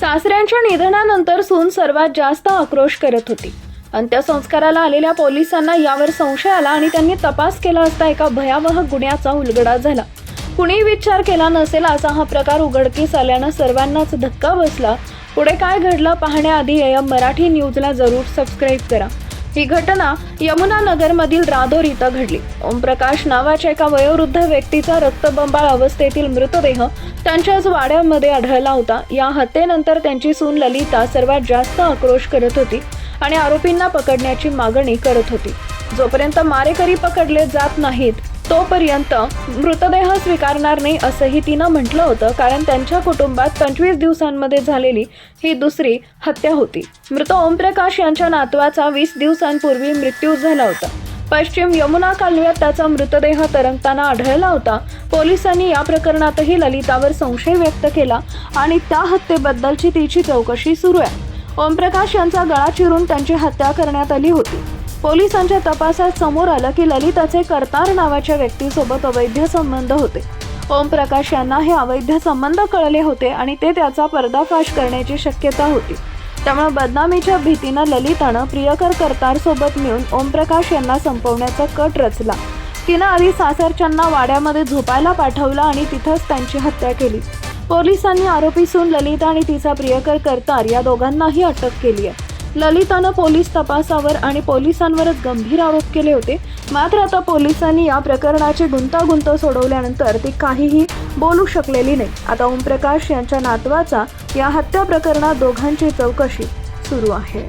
सासऱ्यांच्या निधनानंतर सून सर्वात जास्त आक्रोश करत होती. अंत्यसंस्काराला आलेल्या पोलिसांना यावर संशय आला आणि त्यांनी तपास केला असता एका भयावह गुन्ह्याचा उलगडा झाला. कुणी विचार केला नसेल असा हा प्रकार उघडकीस आल्यानं सर्वांनाच धक्का बसला. पुढे काय घडलं पाहण्याआधी एम मराठी न्यूजला जरूर सबस्क्राईब करा. ही घटना यमुनानगरमधील रादोर इथं घडली. ओमप्रकाश नावाच्या एका वयोवृद्ध व्यक्तीचा रक्तबंबाळ अवस्थेतील मृतदेह त्यांच्याच वाड्यामध्ये आढळला होता. या हत्येनंतर त्यांची सून ललिता सर्वात जास्त आक्रोश करत होती आणि आरोपींना पकडण्याची मागणी करत होती. जोपर्यंत मारेकरी पकडले जात नाहीत तोपर्यंत मृतदेह स्वीकारणार नाही असंही तिनं म्हटलं होतं कारण त्यांच्या कुटुंबात पंचवीस दिवसांमध्ये झालेली ही दुसरी हत्या होती. मृत ओमप्रकाश यांच्या नातवाचा वीस दिवसांपूर्वी मृत्यू झाला होता. पश्चिम यमुना कालव्यात त्याचा मृतदेह तरंगताना आढळला होता. पोलिसांनी या प्रकरणातही ललितावर संशय व्यक्त केला आणि त्या हत्येबद्दलची तिची चौकशी सुरू आहे. ओमप्रकाश यांचा गळा चिरून त्यांची हत्या करण्यात आली होती. पोलिसांच्या तपासात समोर आलं की ललिताचे कर्तार नावाच्या व्यक्तीसोबत अवैध संबंध होते. ओमप्रकाश यांना हे अवैध संबंध कळले होते आणि ते त्याचा पर्दाफाश करण्याची शक्यता होती. त्यामुळे बदनामीच्या भीतीनं ललितानं प्रियकर कर्तारसोबत मिळून ओमप्रकाश यांना संपवण्याचा कट रचला. तिनं आधी सासरच्यांना वाड्यामध्ये झोपायला पाठवलं आणि तिथंच त्यांची हत्या केली. पोलिसांनी आरोपी सून ललिता आणि तिचा प्रियकर कर्तार या दोघांनाही अटक केली आहे. ललितानं पोलीस तपासावर आणि पोलिसांवरच गंभीर आरोप केले होते. मात्र आता पोलिसांनी या प्रकरणाची गुंतागुंत सोडवल्यानंतर ती काहीही बोलू शकलेली नाही. आता ओमप्रकाश यांच्या नातवाचा या हत्या प्रकरणात दोघांची चौकशी सुरू आहे.